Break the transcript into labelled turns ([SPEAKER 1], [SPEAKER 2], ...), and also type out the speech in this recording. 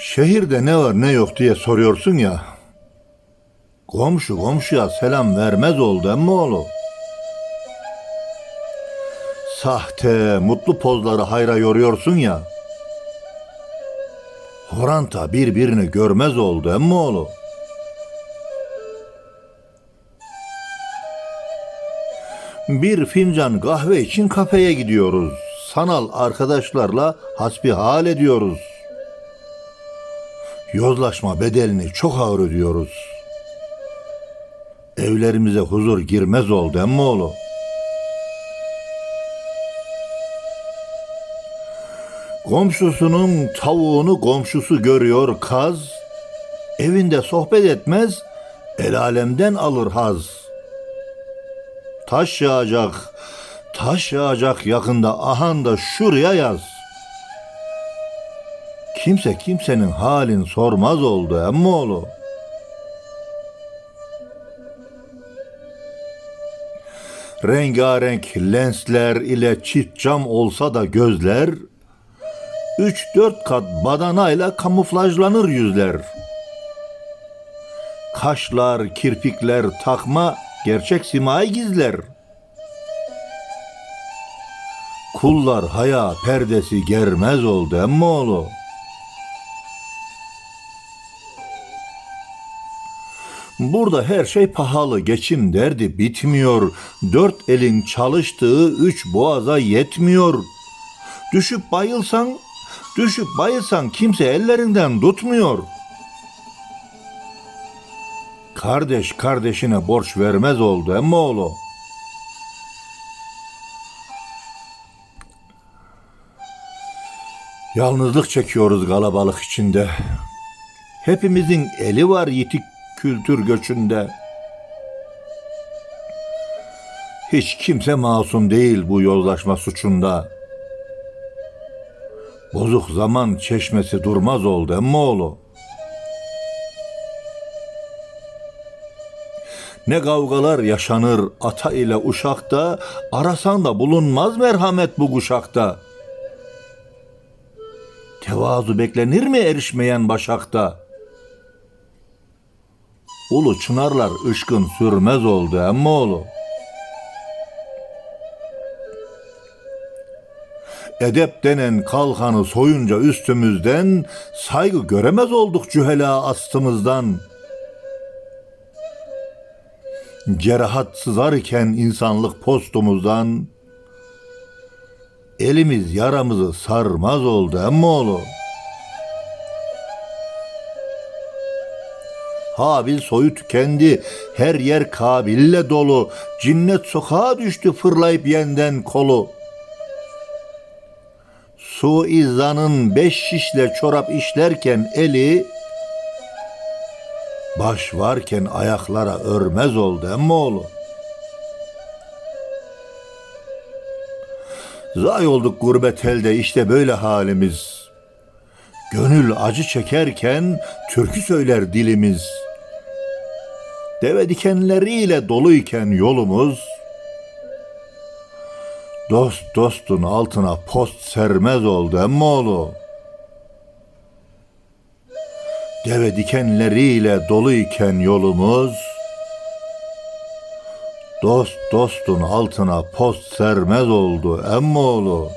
[SPEAKER 1] Şehirde ne var ne yok diye soruyorsun ya. Komşu komşuya selam vermez oldu emmoğlu. Sahte, mutlu pozları hayra yoruyorsun ya. Horanta birbirini görmez oldu emmoğlu. Bir fincan kahve için kafeye gidiyoruz. Sanal arkadaşlarla hasbihal ediyoruz. Yozlaşma bedelini çok ağır ödüyoruz. Evlerimize huzur girmez oldu emmoğlu. Komşusunun tavuğunu komşusu görüyor kaz. Evinde sohbet etmez, el alemden alır haz. Taş yağacak, taş yağacak yakında ahan da şuraya yaz. Kimse kimsenin halin sormaz oldu emmoğlu. Rengarenk lensler ile çift cam olsa da gözler, üç dört kat badanayla kamuflajlanır yüzler. Kaşlar, kirpikler takma gerçek simayı gizler. Kullar haya perdesi germez oldu emmoğlu. Burada her şey pahalı, geçim derdi bitmiyor. Dört elin çalıştığı üç boğaza yetmiyor. Düşüp bayılsan, düşüp bayılsan kimse ellerinden tutmuyor. Kardeş kardeşine borç vermez oldu emmoğlu. Yalnızlık çekiyoruz kalabalık içinde. Hepimizin eli var yitik kültür göçünde. Hiç kimse masum değil bu yozlaşma suçunda. Bozuk zaman çeşmesi durmaz oldu emmoğlu. Ne kavgalar yaşanır ata ile uşakta, arasan da bulunmaz merhamet bu kuşakta. Tevazu beklenir mi erişmeyen başakta? Ulu çınarlar ışkın sürmez oldu emmoğlu. Edep denen kalkanı soyunca üstümüzden, saygı göremez olduk cühela astımızdan. Cerahat sızarken insanlık postumuzdan, elimiz yaramızı sarmaz oldu emmoğlu. Habil soyu tükendi, her yer Kabil'le dolu, cinnet sokağa düştü fırlayıp yenden kolu. Suizanın beş şişle çorap işlerken eli, baş varken ayaklara örmez oldu emmoğlu. Zay olduk gurbet elde işte böyle halimiz. Gönül acı çekerken türkü söyler dilimiz. Deve dikenleriyle doluyken yolumuz, dost dostun altına post sermez oldu emmoğlu. Deve dikenleriyle doluyken yolumuz, dost dostun altına post sermez oldu emmoğlu.